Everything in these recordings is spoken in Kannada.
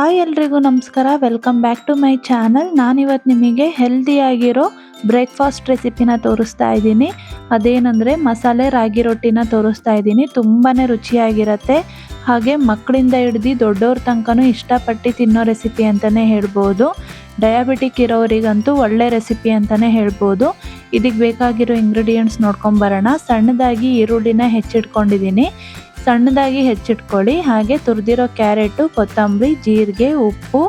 ಹಾಯ್ ಎಲ್ರಿಗೂ ನಮಸ್ಕಾರ. Welcome back to my channel ನಾನಿವತ್ತು ನಿಮಗೆ ಹೆಲ್ದಿಯಾಗಿರೋ ಬ್ರೇಕ್ಫಾಸ್ಟ್ ರೆಸಿಪಿನ ತೋರಿಸ್ತಾ ಇದ್ದೀನಿ. ಅದೇನಂದರೆ ಮಸಾಲೆ ರಾಗಿ ರೊಟ್ಟಿನ ತೋರಿಸ್ತಾ ಇದ್ದೀನಿ. ತುಂಬಾ ರುಚಿಯಾಗಿರುತ್ತೆ. ಹಾಗೆ ಮಕ್ಕಳಿಂದ ಹಿಡ್ದು ದೊಡ್ಡವ್ರ ತನಕನೂ ಇಷ್ಟಪಟ್ಟು ತಿನ್ನೋ ರೆಸಿಪಿ ಅಂತಲೇ ಹೇಳ್ಬೋದು. ಡಯಾಬಿಟಿಕ್ ಇರೋರಿಗಂತೂ ಒಳ್ಳೆ ರೆಸಿಪಿ ಅಂತಲೇ ಹೇಳ್ಬೋದು. ಇದಕ್ಕೆ ಬೇಕಾಗಿರೋ ಇಂಗ್ರೀಡಿಯೆಂಟ್ಸ್ ನೋಡ್ಕೊಂಬರೋಣ ಸಣ್ಣದಾಗಿ ಈರುಳ್ಳಿನ ಹೆಚ್ಚಿಟ್ಕೊಂಡಿದ್ದೀನಿ. ಸಣ್ಣದಾಗಿ ಹೆಚ್ಚಿಟ್ಕೊಳ್ಳಿ. ಹಾಗೆ ತುರಿದಿರೋ ಕ್ಯಾರೆಟು, ಕೊತ್ತಂಬರಿ, ಜೀರಿಗೆ, ಉಪ್ಪು,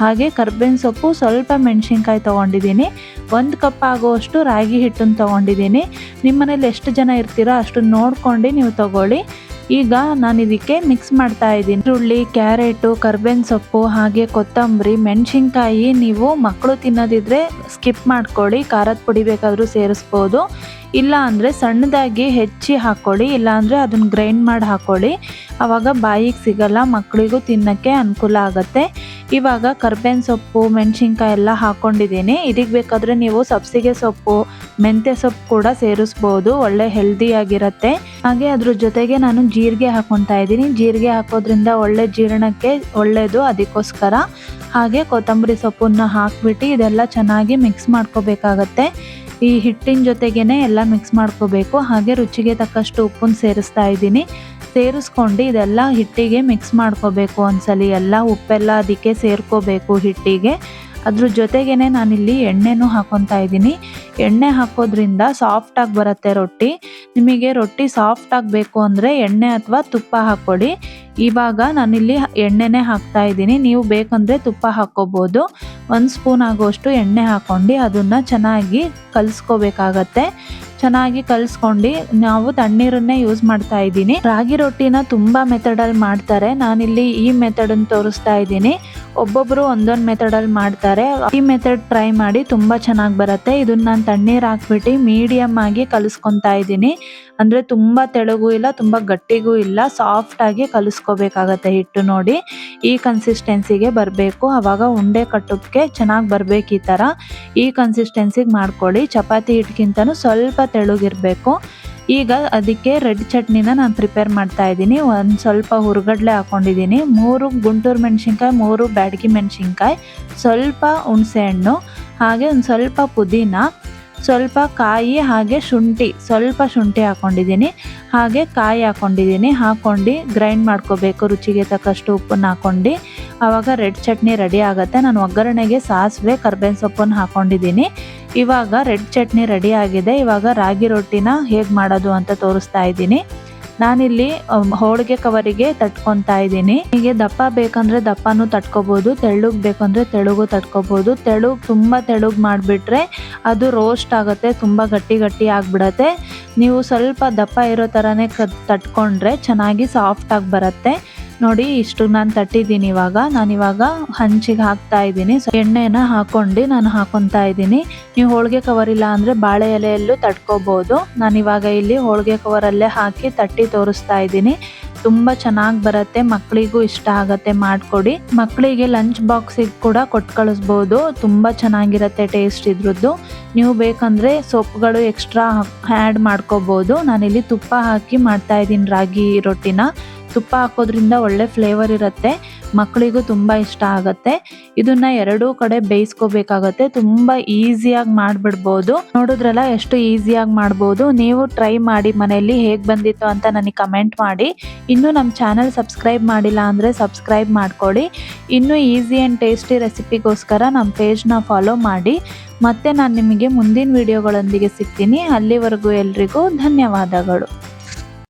ಹಾಗೆ ಕರ್ಬೇವಿನ ಸೊಪ್ಪು, ಸ್ವಲ್ಪ ಮೆಣಸಿನ್ಕಾಯಿ ತೊಗೊಂಡಿದ್ದೀನಿ. ಒಂದು ಕಪ್ ಆಗುವಷ್ಟು ರಾಗಿ ಹಿಟ್ಟನ್ನು ತೊಗೊಂಡಿದ್ದೀನಿ. ನಿಮ್ಮ ಮನೇಲಿ ಎಷ್ಟು ಜನ ಇರ್ತೀರೋ ಅಷ್ಟು ನೋಡ್ಕೊಂಡು ನೀವು ತಗೊಳ್ಳಿ. ಈಗ ನಾನು ಇದಕ್ಕೆ ಮಿಕ್ಸ್ ಮಾಡ್ತಾ ಇದ್ದೀನಿ. ಈರುಳ್ಳಿ, ಕ್ಯಾರೆಟು, ಕರ್ಬೇವಿನ ಸೊಪ್ಪು, ಹಾಗೆ ಕೊತ್ತಂಬರಿ, ಮೆಣಸಿನ್ಕಾಯಿ ನೀವು ಮಕ್ಕಳು ತಿನ್ನೋದಿದ್ರೆ ಸ್ಕಿಪ್ ಮಾಡ್ಕೊಳ್ಳಿ. ಖಾರದ ಪುಡಿ ಬೇಕಾದರೂ ಸೇರಿಸ್ಬೋದು. ಇಲ್ಲ ಅಂದರೆ ಸಣ್ಣದಾಗಿ ಹೆಚ್ಚಿ ಹಾಕ್ಕೊಳ್ಳಿ ಇಲ್ಲ ಅಂದರೆ ಅದನ್ನು ಗ್ರೈಂಡ್ ಮಾಡಿ ಹಾಕ್ಕೊಳ್ಳಿ ಆವಾಗ ಬಾಯಿಗೆ ಸಿಗಲ್ಲ ಮಕ್ಕಳಿಗೂ ತಿನ್ನೋಕ್ಕೆ ಅನುಕೂಲ ಆಗುತ್ತೆ. ಇವಾಗ ಕರ್ಬೇವಿನ ಸೊಪ್ಪು, ಮೆಣಸಿನ್ಕಾಯಿ ಎಲ್ಲ ಹಾಕ್ಕೊಂಡಿದ್ದೀನಿ ಇದಕ್ಕೆ ಬೇಕಾದರೆ ನೀವು ಸಬ್ಸಿಗೆ ಸೊಪ್ಪು, ಮೆಂತ್ಯ ಸೊಪ್ಪು ಕೂಡ ಸೇರಿಸ್ಬೋದು, ಒಳ್ಳೆ ಹೆಲ್ದಿಯಾಗಿರುತ್ತೆ ಹಾಗೆ ಅದ್ರ ಜೊತೆಗೆ ನಾನು ಜೀರಿಗೆ ಹಾಕೊತಾ ಇದ್ದೀನಿ. ಜೀರಿಗೆ ಹಾಕೋದ್ರಿಂದ ಒಳ್ಳೆ ಜೀರ್ಣಕ್ಕೆ ಒಳ್ಳೆಯದು ಅದಕ್ಕೋಸ್ಕರ. ಹಾಗೆ ಕೊತ್ತಂಬರಿ ಸೊಪ್ಪನ್ನ ಹಾಕ್ಬಿಟ್ಟು ಇದೆಲ್ಲ ಚೆನ್ನಾಗಿ ಮಿಕ್ಸ್ ಮಾಡ್ಕೋಬೇಕಾಗತ್ತೆ. ಈ ಹಿಟ್ಟಿನ ಜೊತೆಗೇ ಎಲ್ಲ ಮಿಕ್ಸ್ ಮಾಡ್ಕೋಬೇಕು. ಹಾಗೆ ರುಚಿಗೆ ತಕ್ಕಷ್ಟು ಉಪ್ಪನ್ನು ಸೇರಿಸ್ತಾ ಇದ್ದೀನಿ. ಸೇರಿಸ್ಕೊಂಡು ಇದೆಲ್ಲ ಹಿಟ್ಟಿಗೆ ಮಿಕ್ಸ್ ಮಾಡ್ಕೋಬೇಕು ಒಂದ್ಸಲಿ. ಎಲ್ಲ ಉಪ್ಪೆಲ್ಲ ಅದಕ್ಕೆ ಸೇರ್ಕೋಬೇಕು ಹಿಟ್ಟಿಗೆ. ಅದ್ರ ಜೊತೆಗೇನೆ ನಾನಿಲ್ಲಿ ಎಣ್ಣೆನೂ ಹಾಕೊತಾ ಇದ್ದೀನಿ. ಎಣ್ಣೆ ಹಾಕೋದ್ರಿಂದ ಸಾಫ್ಟಾಗಿ ಬರುತ್ತೆ ರೊಟ್ಟಿ. ನಿಮಗೆ ರೊಟ್ಟಿ ಸಾಫ್ಟ್ ಆಗಬೇಕು ಅಂದರೆ ಎಣ್ಣೆ ಅಥವಾ ತುಪ್ಪ ಹಾಕ್ಕೊಡಿ. ಇವಾಗ ನಾನಿಲ್ಲಿ ಎಣ್ಣೆನೇ ಹಾಕ್ತಾ ಇದ್ದೀನಿ. ನೀವು ಬೇಕಂದರೆ ತುಪ್ಪ ಹಾಕ್ಕೋಬೋದು. ಒಂದು ಸ್ಪೂನ್ ಆಗೋಷ್ಟು ಎಣ್ಣೆ ಹಾಕ್ಕೊಂಡು ಅದನ್ನು ಚೆನ್ನಾಗಿ ಕಲಿಸ್ಕೋಬೇಕಾಗತ್ತೆ. ಚೆನ್ನಾಗಿ ಕಲಿಸ್ಕೊಂಡು ನಾವು ತಣ್ಣೀರನ್ನೇ ಯೂಸ್ ಮಾಡ್ತಾ ಇದ್ದೀನಿ. ರಾಗಿ ರೊಟ್ಟಿನ ತುಂಬ ಮೆಥಡಲ್ಲಿ ಮಾಡ್ತಾರೆ. ನಾನಿಲ್ಲಿ ಈ ಮೆಥಡನ್ನು ತೋರಿಸ್ತಾ ಇದ್ದೀನಿ. ಒಬ್ಬೊಬ್ಬರು ಒಂದೊಂದು ಮೆಥಡಲ್ಲಿ ಮಾಡ್ತಾರೆ. ಈ ಮೆಥಡ್ ಟ್ರೈ ಮಾಡಿ ತುಂಬ ಚೆನ್ನಾಗಿ ಬರುತ್ತೆ. ಇದನ್ನ ನಾನು ತಣ್ಣೀರು ಹಾಕ್ಬಿಟ್ಟು ಮೀಡಿಯಮ್ ಆಗಿ ಕಲಿಸ್ಕೊತಾ ಇದ್ದೀನಿ. ಅಂದರೆ ತುಂಬ ತೆಳುಗೂ ಇಲ್ಲ, ತುಂಬ ಗಟ್ಟಿಗೂ ಇಲ್ಲ. ಸಾಫ್ಟಾಗಿ ಕಲಿಸ್ಕೋಬೇಕಾಗತ್ತೆ ಹಿಟ್ಟು ನೋಡಿ. ಈ ಕನ್ಸಿಸ್ಟೆನ್ಸಿಗೆ ಬರಬೇಕು. ಆವಾಗ ಉಂಡೆ ಕಟ್ಟೋಕ್ಕೆ ಚೆನ್ನಾಗಿ ಬರಬೇಕು ಈ ಥರ ಈ ಕನ್ಸಿಸ್ಟೆನ್ಸಿಗೆ ಮಾಡ್ಕೊಳ್ಳಿ. ಚಪಾತಿ ಹಿಟ್ಟಿಗಿಂತನೂ ಸ್ವಲ್ಪ ತೆಳುಗಿರಬೇಕು. ಈಗ ಅದಕ್ಕೆ ರೆಡ್ ಚಟ್ನಿನ ನಾನು ಪ್ರಿಪೇರ್ ಮಾಡ್ತಾ ಇದ್ದೀನಿ. ಒಂದು ಸ್ವಲ್ಪ ಹುರ್ಗಡ್ಲೆ ಹಾಕೊಂಡಿದ್ದೀನಿ. ಮೂರು ಗುಂಟೂರು ಮೆಣಸಿನ್ಕಾಯಿ, ಮೂರು ಬ್ಯಾಡಗಿ ಮೆಣಸಿನ್ಕಾಯಿ, ಸ್ವಲ್ಪ ಹುಣಸೆಹಣ್ಣು ಹಾಗೆ ಒಂದು ಸ್ವಲ್ಪ ಪುದೀನ, ಸ್ವಲ್ಪ ಕಾಯಿ, ಹಾಗೆ ಶುಂಠಿ, ಸ್ವಲ್ಪ ಶುಂಠಿ ಹಾಕೊಂಡಿದ್ದೀನಿ. ಹಾಗೆ ಕಾಯಿ ಹಾಕೊಂಡಿದ್ದೀನಿ. ಹಾಕೊಂಡು ಗ್ರೈಂಡ್ ಮಾಡ್ಕೋಬೇಕು, ರುಚಿಗೆ ತಕ್ಕಷ್ಟು ಉಪ್ಪನ್ನು ಹಾಕೊಂಡು. ಆವಾಗ ರೆಡ್ ಚಟ್ನಿ ರೆಡಿ ಆಗುತ್ತೆ. ನಾನು ಒಗ್ಗರಣೆಗೆ ಸಾಸಿವೆ, ಕರ್ಬೇವಿನ ಸೊಪ್ಪನ್ನು ಹಾಕೊಂಡಿದ್ದೀನಿ. ಇವಾಗ ರೆಡ್ ಚಟ್ನಿ ರೆಡಿ ಆಗಿದೆ. ಇವಾಗ ರಾಗಿ ರೊಟ್ಟಿನ ಹೇಗೆ ಮಾಡೋದು ಅಂತ ತೋರಿಸ್ತಾ ಇದ್ದೀನಿ. ನಾನಿಲ್ಲಿ ಹೋಳಿಗೆ ಕವರಿಗೆ ತಟ್ಕೊತಾ ಇದ್ದೀನಿ. ಹೀಗೆ ದಪ್ಪ ಬೇಕಂದ್ರೆ ದಪ್ಪನೂ ತಟ್ಕೋಬಹುದು ತೆಳುಗ್ ಬೇಕಂದ್ರೆ ತೆಳುಗು ತಟ್ಕೋಬಹುದು ತೆಳುಗ್ ತುಂಬಾ ತೆಳುಗ್ ಮಾಡಿಬಿಟ್ರೆ ಅದು ರೋಸ್ಟ್ ಆಗುತ್ತೆ, ತುಂಬಾ ಗಟ್ಟಿ ಗಟ್ಟಿ ಆಗ್ಬಿಡತ್ತೆ. ನೀವು ಸ್ವಲ್ಪ ದಪ್ಪ ಇರೋ ಥರನೇ ತಟ್ಕೊಂಡ್ರೆ ಚೆನ್ನಾಗಿ ಸಾಫ್ಟ್ ಆಗಿ ಬರುತ್ತೆ. ನೋಡಿ, ಇಷ್ಟು ನಾನು ತಟ್ಟಿದ್ದೀನಿ ಇವಾಗ. ನಾನು ಇವಾಗ ಹಂಚಿಗೆ ಹಾಕ್ತಾ ಇದ್ದೀನಿ. ಸೊ ಎಣ್ಣೆನ ಹಾಕೊಂಡು ನಾನು ಹಾಕೊತಾ ಇದ್ದೀನಿ. ನೀವು ಹೋಳಿಗೆ ಕವರ್ ಇಲ್ಲ ಅಂದರೆ ಬಾಳೆ ಎಲೆಯಲ್ಲೂ ತಟ್ಕೋಬೋದು. ನಾನು ಇವಾಗ ಇಲ್ಲಿ ಹೋಳಿಗೆ ಕವರಲ್ಲೇ ಹಾಕಿ ತಟ್ಟಿ ತೋರಿಸ್ತಾ ಇದ್ದೀನಿ. ತುಂಬ ಚೆನ್ನಾಗಿ ಬರುತ್ತೆ ಮಕ್ಕಳಿಗೂ ಇಷ್ಟ ಆಗತ್ತೆ, ಮಾಡಿಕೊಡಿ. ಮಕ್ಕಳಿಗೆ ಲಂಚ್ ಬಾಕ್ಸಿಗೆ ಕೂಡ ಕೊಟ್ಟು ಕಳಿಸ್ಬೋದು. ತುಂಬ ಚೆನ್ನಾಗಿರುತ್ತೆ ಟೇಸ್ಟ್ ಇದ್ರದ್ದು. ನೀವು ಬೇಕಂದರೆ ಸೊಪ್ಪುಗಳು ಎಕ್ಸ್ಟ್ರಾ ಆ್ಯಡ್ ಮಾಡ್ಕೋಬೋದು. ನಾನಿಲ್ಲಿ ತುಪ್ಪ ಹಾಕಿ ಮಾಡ್ತಾ ಇದ್ದೀನಿ ರಾಗಿ ರೊಟ್ಟಿನ. ತುಪ್ಪ ಹಾಕೋದ್ರಿಂದ ಒಳ್ಳೆ ಫ್ಲೇವರ್ ಇರುತ್ತೆ. ಮಕ್ಕಳಿಗೂ ತುಂಬ ಇಷ್ಟ ಆಗುತ್ತೆ. ಇದನ್ನ ಎರಡೂ ಕಡೆ ಬೇಯಿಸ್ಕೋಬೇಕಾಗತ್ತೆ. ತುಂಬ ಈಸಿಯಾಗಿ ಮಾಡಿಬಿಡ್ಬೋದು. ನೋಡಿದ್ರಲ್ಲ ಎಷ್ಟು ಈಸಿಯಾಗಿ ಮಾಡ್ಬೋದು. ನೀವು ಟ್ರೈ ಮಾಡಿ ಮನೆಯಲ್ಲಿ ಹೇಗೆ ಬಂದಿತ್ತು ಅಂತ ನನಗೆ ಕಮೆಂಟ್ ಮಾಡಿ. ಇನ್ನೂ ನಮ್ಮ ಚಾನಲ್ ಸಬ್ಸ್ಕ್ರೈಬ್ ಮಾಡಿಲ್ಲ ಅಂದರೆ ಸಬ್ಸ್ಕ್ರೈಬ್ ಮಾಡ್ಕೊಳ್ಳಿ ಇನ್ನೂ ಈಸಿ ಆ್ಯಂಡ್ ಟೇಸ್ಟಿ ರೆಸಿಪಿಗೋಸ್ಕರ ನಮ್ಮ ಪೇಜ್ನ ಫಾಲೋ ಮಾಡಿ. ಮತ್ತೆ ನಾನು ನಿಮಗೆ ಮುಂದಿನ ವಿಡಿಯೋಗಳೊಂದಿಗೆ ಸಿಗ್ತೀನಿ. ಅಲ್ಲಿವರೆಗೂ ಎಲ್ರಿಗೂ ಧನ್ಯವಾದಗಳು.